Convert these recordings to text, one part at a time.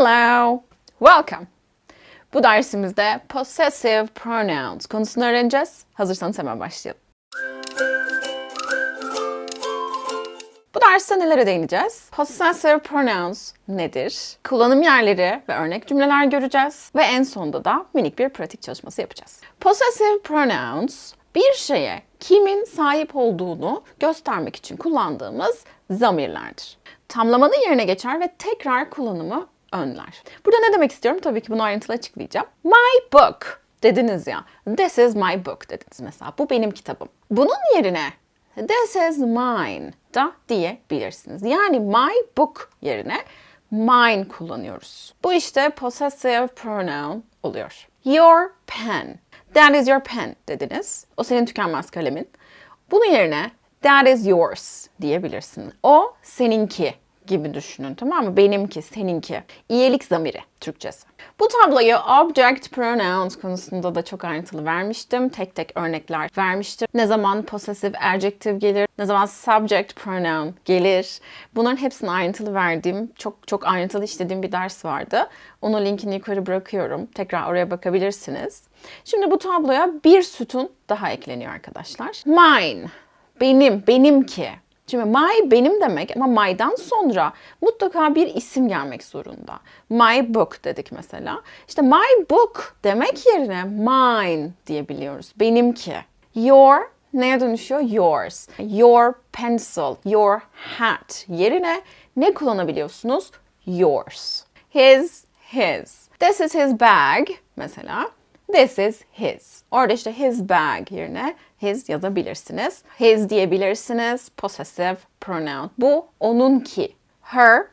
Hello, welcome. Bu dersimizde possessive pronouns konusunu öğreneceğiz. Hazırsanız hemen başlayalım. Bu derste nelere değineceğiz? Possessive pronouns nedir? Kullanım yerleri ve örnek cümleler göreceğiz. Ve en sonunda da minik bir pratik çalışması yapacağız. Possessive pronouns bir şeye kimin sahip olduğunu göstermek için kullandığımız zamirlerdir. Tamlamanın yerine geçer ve tekrar kullanımı önler. Burada ne demek istiyorum? Tabii ki bunu ayrıntılı açıklayacağım. My book dediniz ya. This is my book dediniz mesela. Bu benim kitabım. Bunun yerine this is mine da diyebilirsiniz. Yani my book yerine mine kullanıyoruz. Bu işte possessive pronoun oluyor. Your pen. That is your pen dediniz. O senin tükenmez kalemin. Bunun yerine that is yours diyebilirsin. O seninki gibi düşünün tamam mı? Benimki, seninki. İyilik zamiri Türkçesi. Bu tabloyu object pronouns konusunda da çok ayrıntılı vermiştim. Tek tek örnekler vermiştim. Ne zaman possessive adjective gelir, ne zaman subject pronoun gelir. Bunların hepsini ayrıntılı verdiğim, çok çok ayrıntılı işlediğim bir ders vardı. Onun linkini yukarı bırakıyorum. Tekrar oraya bakabilirsiniz. Şimdi bu tabloya bir sütun daha ekleniyor arkadaşlar. Mine, benim, benimki. Şimdi my benim demek ama my'dan sonra mutlaka bir isim gelmek zorunda. My book dedik mesela. İşte my book demek yerine mine diyebiliyoruz. Benimki. Your neye dönüşüyor? Yours. Your pencil, your hat yerine ne kullanabiliyorsunuz? Yours. His, his. This is his bag mesela. This is his. Orada işte his bag yerine his yazabilirsiniz. His diyebilirsiniz. Possessive pronoun. Bu onunki. Her,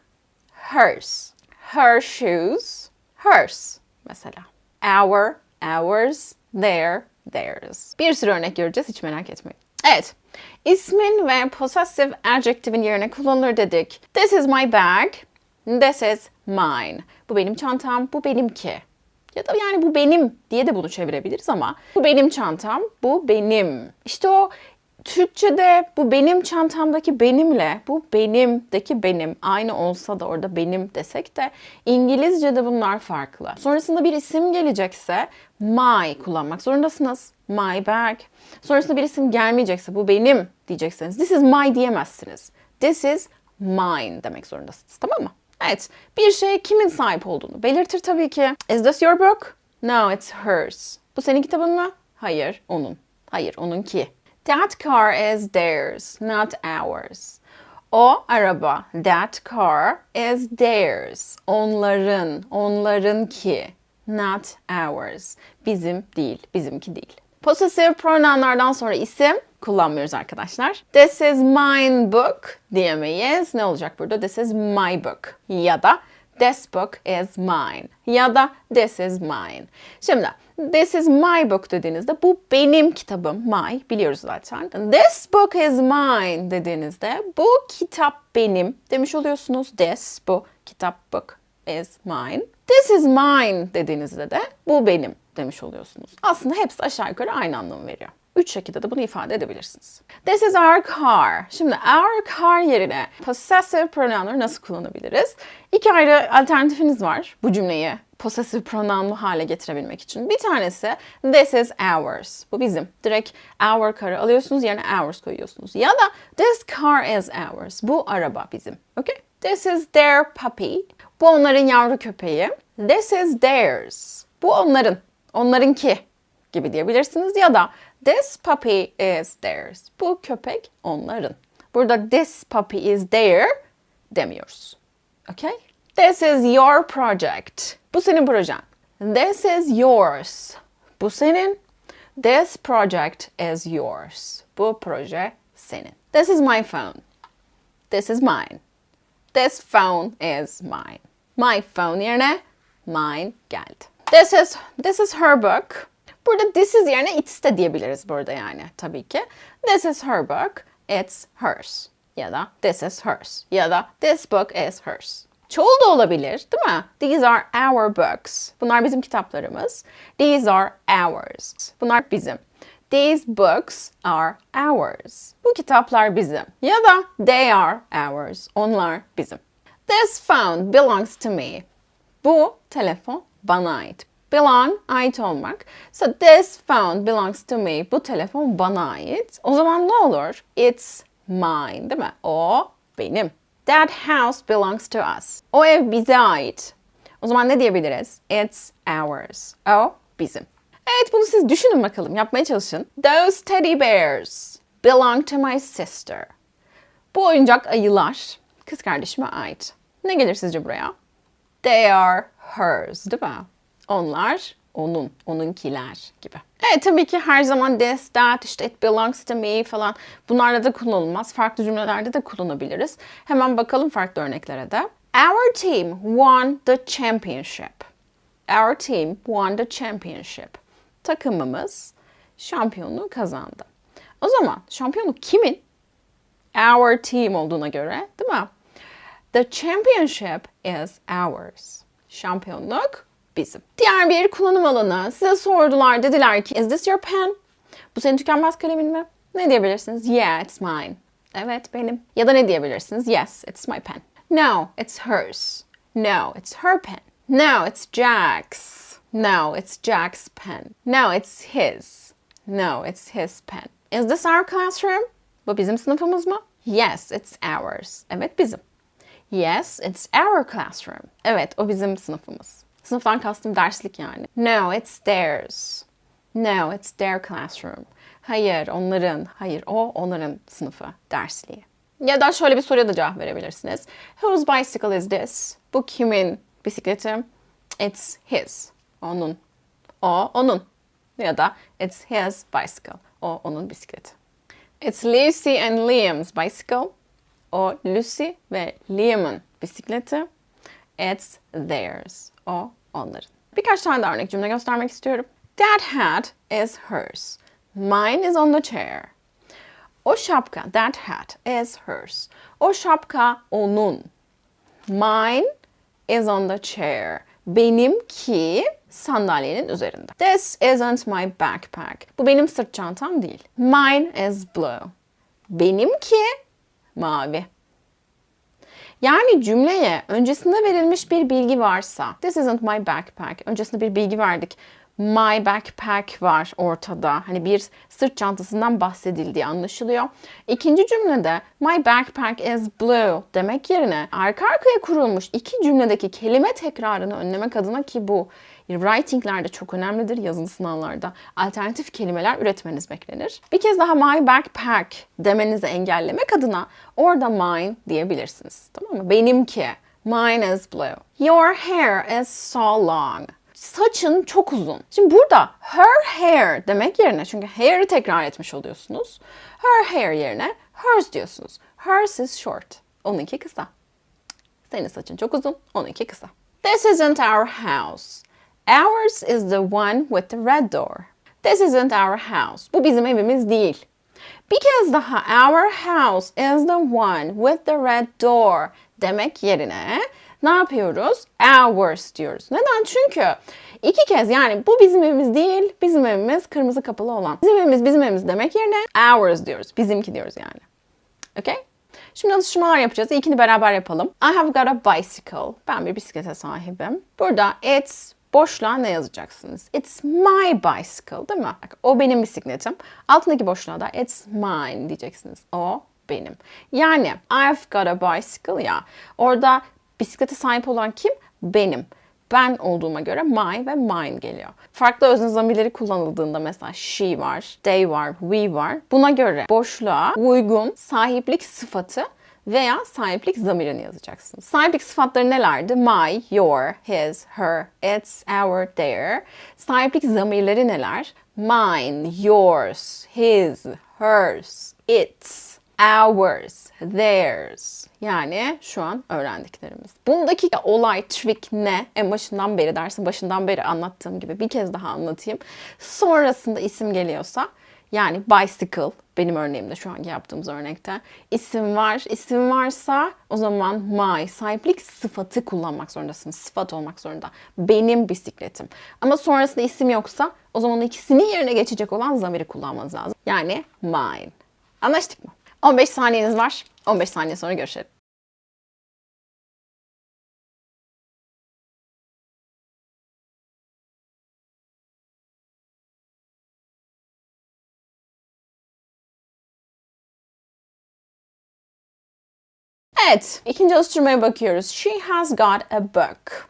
hers. Her shoes, hers mesela. Our, ours, their, theirs. Bir sürü örnek göreceğiz hiç merak etmeyin. Evet. İsmin ve possessive adjective'in yerine kullanılır dedik. This is my bag. This is mine. Bu benim çantam, bu benimki. Ya da yani bu benim diye de bunu çevirebiliriz ama bu benim çantam, bu benim. İşte o Türkçe'de bu benim çantamdaki benimle bu benimdeki benim aynı olsa da orada benim desek de İngilizce'de bunlar farklı. Sonrasında bir isim gelecekse my kullanmak zorundasınız. My bag. Sonrasında bir isim gelmeyecekse bu benim diyeceksiniz. This is my diyemezsiniz. This is mine demek zorundasınız. Tamam mı? Evet, bir şey kimin sahip olduğunu belirtir tabii ki. Is this your book? No, it's hers. Bu senin kitabın mı? Hayır, onun. Hayır, onunki. That car is theirs, not ours. O araba, that car is theirs. Onların, onlarınki. Not ours. Bizim değil, bizimki değil. Possessive pronounlardan sonra isim kullanmıyoruz arkadaşlar. This is mine book diyemeyiz. Ne olacak burada? This is my book. Ya da this book is mine. Ya da this is mine. Şimdi this is my book dediğinizde bu benim kitabım. My biliyoruz zaten. This book is mine dediğinizde bu kitap benim demiş oluyorsunuz. This bu kitap book is mine. This is mine dediğinizde de bu benim demiş oluyorsunuz. Aslında hepsi aşağı yukarı aynı anlamı veriyor. Üç şekilde de bunu ifade edebilirsiniz. This is our car. Şimdi our car yerine possessive pronounları nasıl kullanabiliriz? İki ayrı alternatifiniz var bu cümleyi possessive pronounlu hale getirebilmek için. Bir tanesi this is ours. Bu bizim. Direkt our car'ı alıyorsunuz yerine ours koyuyorsunuz. Ya da this car is ours. Bu araba bizim. Okay? This is their puppy. Bu onların yavru köpeği. This is theirs. Bu onların. Onlarınki gibi diyebilirsiniz. Ya da this puppy is theirs. Bu köpek onların. Burada this puppy is their demiyoruz. Okay? This is your project. Bu senin projen. This is yours. Bu senin. This project is yours. Bu proje senin. This is my phone. This is mine. This phone is mine. My phone yerine mine geldi. This is this is her book. Burada this is yerine it's de diyebiliriz burada yani tabii ki. This is her book. It's hers. Ya da this is hers. Ya da this book is hers. Çoğul da olabilir değil mi? These are our books. Bunlar bizim kitaplarımız. These are ours. Bunlar bizim. These books are ours. Bu kitaplar bizim. Ya da they are ours. Onlar bizim. This phone belongs to me. Bu telefon bana ait. Belong, ait olmak. So this phone belongs to me. Bu telefon bana ait. O zaman ne olur? It's mine değil mi? O benim. That house belongs to us. O ev bize ait. O zaman ne diyebiliriz? It's ours. O bizim. Evet bunu siz düşünün bakalım. Yapmaya çalışın. Those teddy bears belong to my sister. Bu oyuncak ayılar kız kardeşime ait. Ne gelir sizce buraya? They are hers değil mi? Onlar onun, onunkiler gibi. Evet tabii ki her zaman this, that, işte it belongs to me falan bunlarla da kullanılmaz. Farklı cümlelerde de kullanabiliriz. Hemen bakalım farklı örneklere de. Our team won the championship. Our team won the championship. Takımımız şampiyonluğu kazandı. O zaman şampiyonluk kimin? Our team olduğuna göre değil mi? The championship is ours. Şampiyonluk bizim. Diğer bir kullanım alanı. Size sordular dediler ki is this your pen? Bu senin tükenmez kalemin mi? Ne diyebilirsiniz? Yeah, it's mine. Evet benim. Ya da ne diyebilirsiniz? Yes, it's my pen. No, it's hers. No, it's her pen. No, it's Jack's. No, it's Jack's pen. No, it's his. No, it's his pen. Is this our classroom? Bu bizim sınıfımız mı? Yes, it's ours. Evet bizim. Yes, it's our classroom. Evet, o bizim sınıfımız. Sınıftan kastım derslik yani. No, it's theirs. No, it's their classroom. Hayır, onların. Hayır, o onların sınıfı, dersliği. Ya da şöyle bir soruya da cevap verebilirsiniz. Whose bicycle is this? Bu kimin bisikleti? It's his. Onun. O onun. Ya da it's his bicycle. O onun bisikleti. It's Lucy and Liam's bicycle. O Lucy ve Liam'ın bisikleti. It's theirs. O onların. Birkaç tane daha örnek cümle göstermek istiyorum. That hat is hers. Mine is on the chair. O şapka, that hat is hers. O şapka onun. Mine is on the chair. Benimki sandalyenin üzerinde. This isn't my backpack. Bu benim sırt çantam değil. Mine is blue. Benimki mavi. Yani cümleye öncesinde verilmiş bir bilgi varsa, this isn't my backpack, öncesinde bir bilgi verdik. My backpack var ortada. Hani bir sırt çantasından bahsedildiği anlaşılıyor. İkinci cümlede my backpack is blue demek yerine arka arkaya kurulmuş iki cümledeki kelime tekrarını önlemek adına ki bu writinglerde çok önemlidir yazılı sınavlarda. Alternatif kelimeler üretmeniz beklenir. Bir kez daha my backpack demenizi engellemek adına orada mine diyebilirsiniz. Tamam mı? Benimki. Mine is blue. Your hair is so long. Saçın çok uzun. Şimdi burada her hair demek yerine çünkü hair'ı tekrar etmiş oluyorsunuz. Her hair yerine hers diyorsunuz. Hers is short. Onunki kısa. Senin saçın çok uzun, onunki kısa. This isn't our house. Ours is the one with the red door. This isn't our house. Bu bizim evimiz değil. Bir kez our house is the one with the red door demek yerine ne yapıyoruz? Ours diyoruz. Neden? Çünkü iki kez yani bu bizim evimiz değil, bizim evimiz kırmızı kapılı olan. Bizim evimiz bizim evimiz demek yerine ours diyoruz. Bizimki diyoruz yani. Okay? Şimdi alıştırmalar yapacağız. İlkini beraber yapalım. I have got a bicycle. Ben bir bisiklete sahibim. Burada it's boşluğa ne yazacaksınız? It's my bicycle değil mi? O benim bisikletim. Altındaki boşluğa da it's mine diyeceksiniz. O benim. Yani I've got a bicycle ya. Orada bisiklete sahip olan kim? Benim. Ben olduğuma göre my ve mine geliyor. Farklı özne zamirleri kullanıldığında mesela she var, they var, we var. Buna göre boşluğa uygun sahiplik sıfatı veya sahiplik zamirini yazacaksınız. Sahiplik sıfatları nelerdi? My, your, his, her, its, our, their. Sahiplik zamirleri neler? Mine, yours, his, hers, its, ours, theirs. Yani şu an öğrendiklerimiz. Bundaki olay, trick ne? En başından beri dersin başından beri anlattığım gibi bir kez daha anlatayım. Sonrasında isim geliyorsa yani bicycle benim örneğimde şu anki yaptığımız örnekte isim var. İsim varsa o zaman my sahiplik sıfatı kullanmak zorundasınız. Sıfat olmak zorunda. Benim bisikletim. Ama sonrasında isim yoksa o zaman ikisinin yerine geçecek olan zamiri kullanmanız lazım. Yani mine. Anlaştık mı? 15 saniyeniz var. 15 saniye sonra görüşelim. Evet, ikinci alıştırmaya bakıyoruz. She has got a book.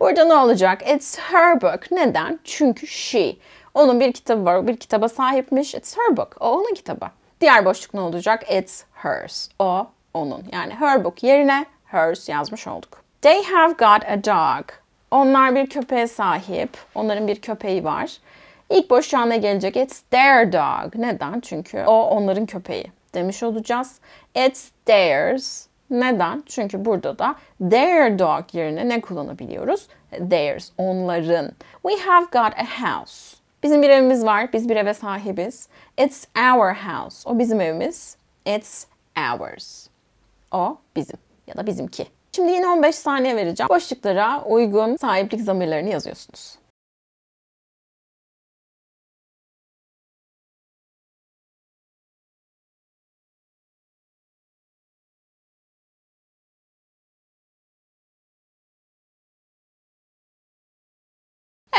Burada ne olacak? It's her book. Neden? Çünkü she. Onun bir kitabı var. Bir kitaba sahipmiş. It's her book. O onun kitabı. Diğer boşluk ne olacak? It's hers. O onun. Yani her book yerine hers yazmış olduk. They have got a dog. Onlar bir köpeğe sahip. Onların bir köpeği var. İlk boşluğa ne gelecek? It's their dog. Neden? Çünkü o onların köpeği demiş olacağız. It's theirs. Neden? Çünkü burada da their dog yerine ne kullanabiliyoruz? Theirs, onların. We have got a house. Bizim bir evimiz var. Biz bir eve sahibiz. It's our house. O bizim evimiz. It's ours. O bizim ya da bizimki. Şimdi yine 15 saniye vereceğim. Boşluklara uygun sahiplik zamirlerini yazıyorsunuz.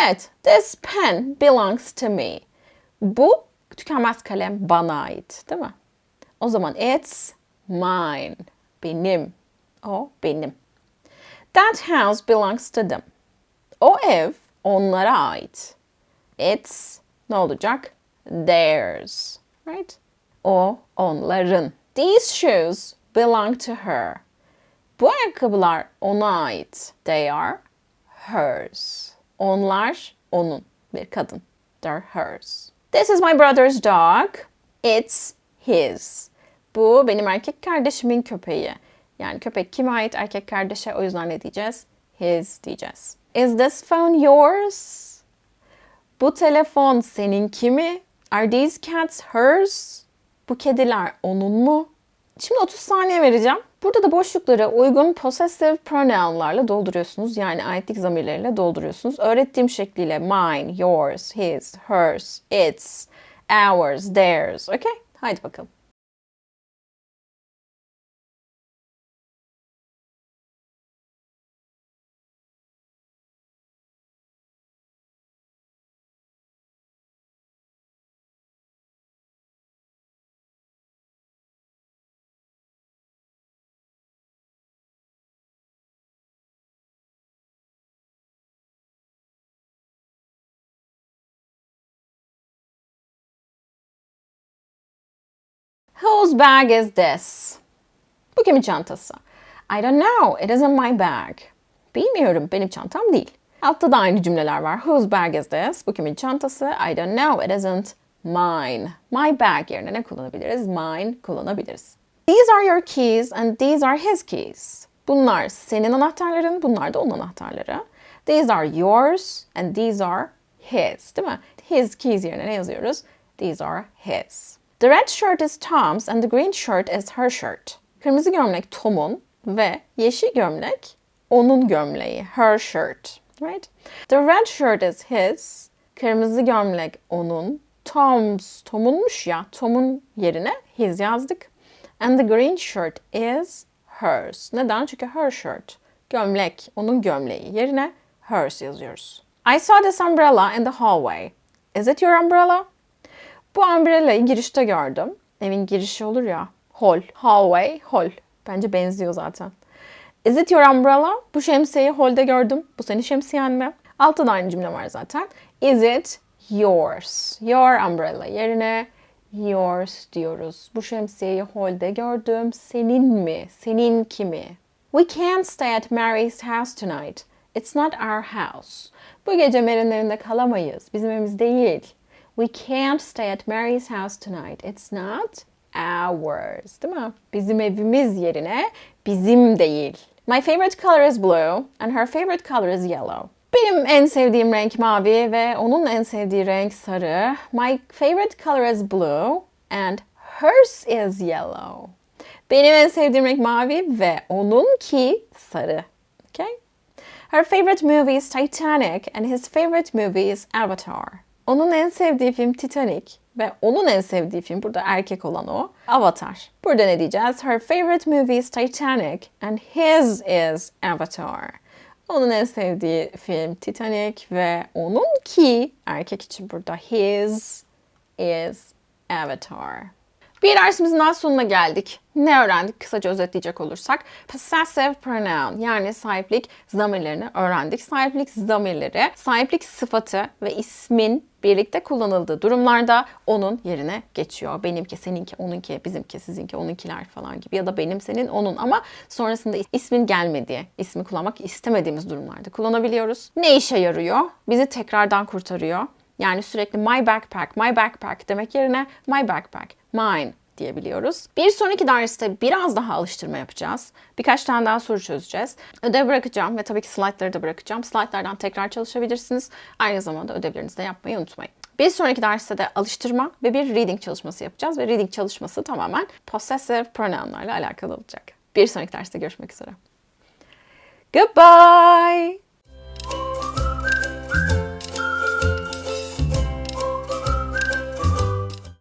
Evet, this pen belongs to me. Bu tükenmez kalem bana ait, değil mi? O zaman it's mine. Benim. O benim. That house belongs to them. O ev onlara ait. It's ne olacak? Theirs. Right? O onların. These shoes belong to her. Bu ayakkabılar ona ait. They are hers. Onlar onun. Bir kadın. They're hers. This is my brother's dog. It's his. Bu benim erkek kardeşimin köpeği. Yani köpek kime ait? Erkek kardeşe. O yüzden ne diyeceğiz? His diyeceğiz. Is this phone yours? Bu telefon seninki mi? Are these cats hers? Bu kediler onun mu? Şimdi 30 saniye vereceğim. Burada da boşlukları uygun possessive pronounlarla dolduruyorsunuz. Yani aitlik zamirleriyle dolduruyorsunuz. Öğrettiğim şekliyle mine, yours, his, hers, its, ours, theirs. Okay? Haydi bakalım. Whose bag is this? Bu kimin çantası? I don't know. It isn't my bag. Bilmiyorum. Benim çantam değil. Altta da aynı cümleler var. Whose bag is this? Bu kimin çantası? I don't know. It isn't mine. My bag yerine ne kullanabiliriz? Mine kullanabiliriz. These are your keys and these are his keys. Bunlar senin anahtarların, bunlar da onun anahtarları. These are yours and these are his. Değil mi? His keys yerine ne yazıyoruz? These are his. The red shirt is Tom's and the green shirt is her shirt. Kırmızı gömlek Tom'un ve yeşil gömlek onun gömleği. Her shirt. Right? The red shirt is his. Kırmızı gömlek onun. Tom's. Tom'unmuş ya. Tom'un yerine his yazdık. And the green shirt is hers. Neden? Çünkü her shirt. Gömlek. Onun gömleği yerine hers yazıyoruz. I saw this umbrella in the hallway. Is it your umbrella? Bu umbrella'yı girişte gördüm. Evin girişi olur ya. Hall. Hallway, hall. Bence benziyor zaten. Is it your umbrella? Bu şemsiyeyi hall'de gördüm. Bu senin şemsiyen mi? Altta da aynı cümle var zaten. Is it yours? Your umbrella yerine yours diyoruz. Bu şemsiyeyi hall'de gördüm. Senin mi? Senin kimi? We can't stay at Mary's house tonight. It's not our house. Bu gece Mary'nin evinde kalamayız. Bizim evimiz değil. We can't stay at Mary's house tonight. It's not ours. Değil mi? Bizim evimiz yerine bizim değil. My favorite color is blue and her favorite color is yellow. Benim en sevdiğim renk mavi ve onun en sevdiği renk sarı. My favorite color is blue and hers is yellow. Benim en sevdiğim renk mavi ve onunki sarı. Okay? Her favorite movie is Titanic and his favorite movie is Avatar. Onun en sevdiği film Titanic ve onun en sevdiği film burada erkek olan o Avatar. Burada ne diyeceğiz? Her favorite movie is Titanic and his is Avatar. Onun en sevdiği film Titanic ve onun ki erkek için burada his is Avatar. Bir dersimizin daha sonuna geldik. Ne öğrendik? Kısaca özetleyecek olursak. Possessive pronoun yani sahiplik zamirlerini öğrendik. Sahiplik zamirleri, sahiplik sıfatı ve ismin birlikte kullanıldığı durumlarda onun yerine geçiyor. Benimki, seninki, onunki, bizimki, sizinki, onunkiler falan gibi ya da benim, senin, onun ama sonrasında ismin gelmediği, ismi kullanmak istemediğimiz durumlarda kullanabiliyoruz. Ne işe yarıyor? Bizi tekrardan kurtarıyor. Yani sürekli my backpack, my backpack demek yerine my backpack, mine diyebiliyoruz. Bir sonraki derste biraz daha alıştırma yapacağız. Birkaç tane daha soru çözeceğiz. Ödev bırakacağım ve tabii ki slaytları da bırakacağım. Slaytlardan tekrar çalışabilirsiniz. Aynı zamanda ödevlerinizi de yapmayı unutmayın. Bir sonraki derste de alıştırma ve bir reading çalışması yapacağız. Ve reading çalışması tamamen possessive pronounlarla alakalı olacak. Bir sonraki derste görüşmek üzere. Goodbye!